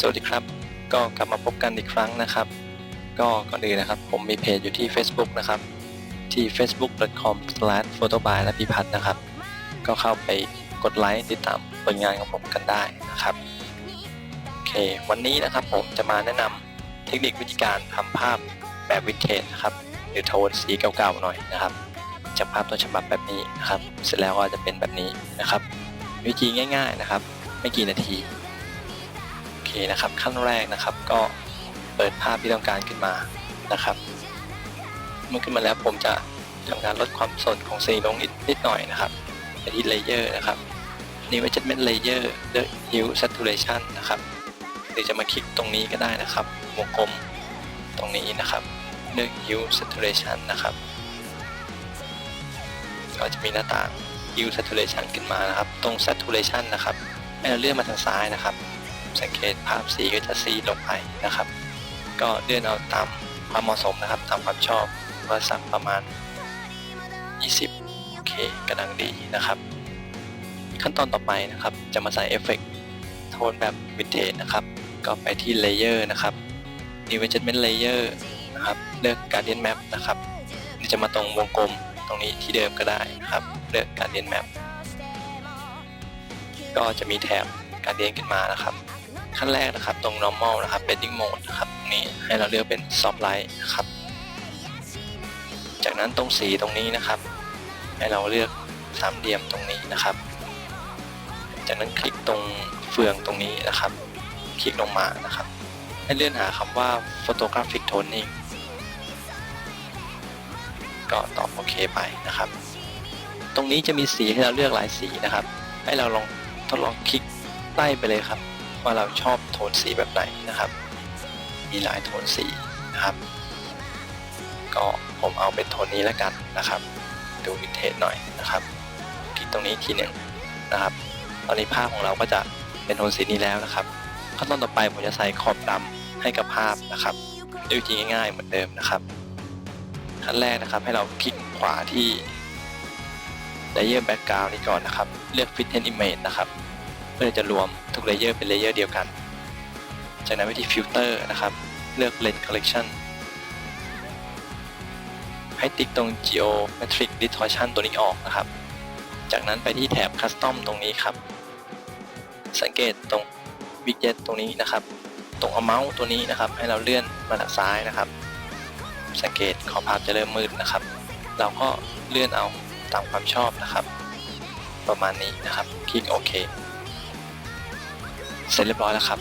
สวัสดีครับ ก็กลับมาพบกันอีกครั้งนะครับ ก็ก่อนอื่นนะครับ ผมมีเพจอยู่ที่ Facebook นะครับ ที่ facebook.com/photoby และพิพัฒน์นะครับ ก็เข้าไปกดไลค์ติดตามผลงานของผมกันได้นะครับโอเค วันนี้นะครับผมจะมาแนะนำเทคนิควิธีการทำภาพแบบวินเทจนะครับหรือโทนสีเก่าๆหน่อยนะครับจากภาพต้นฉบับแบบนี้นะครับ เสร็จแล้วก็จะเป็นแบบนี้นะครับ วิธีง่าย ๆนะครับ ไม่กี่นาที นะครับ ขั้นแรกนะครับ ก็เปิดภาพที่ต้องการขึ้นมานะครับ เมื่อขึ้นมาแล้วผมจะทำการลดความสดของสีลงนิดนิดหน่อยนะครับไปที่เลเยอร์นะครับ New Adjustment Layer The Hue Saturation นะครับ หรือจะมาคลิกตรงนี้ก็ได้นะครับ วงกลมตรงนี้นะครับ เลือก Hue Saturation นะครับ ก็จะมีหน้าต่าง Hue Saturation ขึ้นมานะครับ ตรง Saturation นะครับให้เราเลื่อนมาทางซ้ายนะครับ สังเกตภาพสีก็จะซีลงไปนะครับ ก็เลื่อนเอาตามความเหมาะสมนะครับ ตามความชอบว่าสักประมาณ 20 โอเคกำลังดีนะครับ ขั้นตอนต่อไปนะครับ จะมาใส่เอฟเฟกต์โทนแบบวินเทจนะครับ ก็ไปที่เลเยอร์นะครับ New Adjustment Layer นะครับเลือก Guardian Map นะครับนี่จะมาตรงวงกลมตรงนี้ที่เดิมก็ได้นะครับ เลือก Guardian Map ก็จะมีแถบ Guardian ขึ้นมานะครับ ขั้นแรกนะครับ ตรง normal นะครับ bedding mode นะครับตรงนี้ให้เราเลือกเป็น soft light นะครับ จากนั้นตรงสีตรงนี้นะครับ ให้เราเลือกสามเหลี่ยมตรงนี้นะครับ จากนั้นคลิกตรงเฟืองตรงนี้นะครับ คลิกลงมานะครับ ให้เลื่อนหาคำว่า photographic toning ก็ตอบโอเคไปนะครับ ตรงนี้จะมีสีให้เราเลือกหลายสีนะครับ ให้เราลองทดลองคลิกไล่ไปเลยครับ ว่าเราชอบโทนสีแบบไหนนะครับ มีหลายโทนสีนะครับ ก็ผมเอาเป็นโทนนี้แล้วกันนะครับ ดูวินเทจหน่อยนะครับ คลิกตรงนี้ทีหนึ่งนะครับ ตอนนี้ภาพของเราก็จะเป็นโทนสีนี้แล้วนะครับขั้นตอนต่อไปผมจะใส่ขอบดำให้กับภาพนะครับด้วยวิธีง่ายๆเหมือนเดิมนะครับขั้นแรกนะครับให้เราคลิกขวาที่ Layer Background นี้ก่อนนะครับ เลือก Fit and Image นะครับ เพื่อจะรวม เลเยอร์เป็นเลเยอร์เดียวกัน จากนั้นวิธี Filter นะครับ เลือก Blend Collection ให้ติ๊กตรง Geometric Distortion ตัวนี้ออกนะครับ จากนั้นไปที่แถบ Custom ตรงนี้ครับ สังเกตตรง Widget ตรงนี้นะครับ ตรงเอาเมาส์ตัวนี้นะครับ ให้เราเลื่อนมาทางซ้ายนะครับ สังเกตขอบภาพจะเริ่มมืดนะครับ เราก็เลื่อนเอาตามความชอบนะครับ ประมาณนี้นะครับ คลิกโอเค เสร็จเรียบร้อยแล้วครับ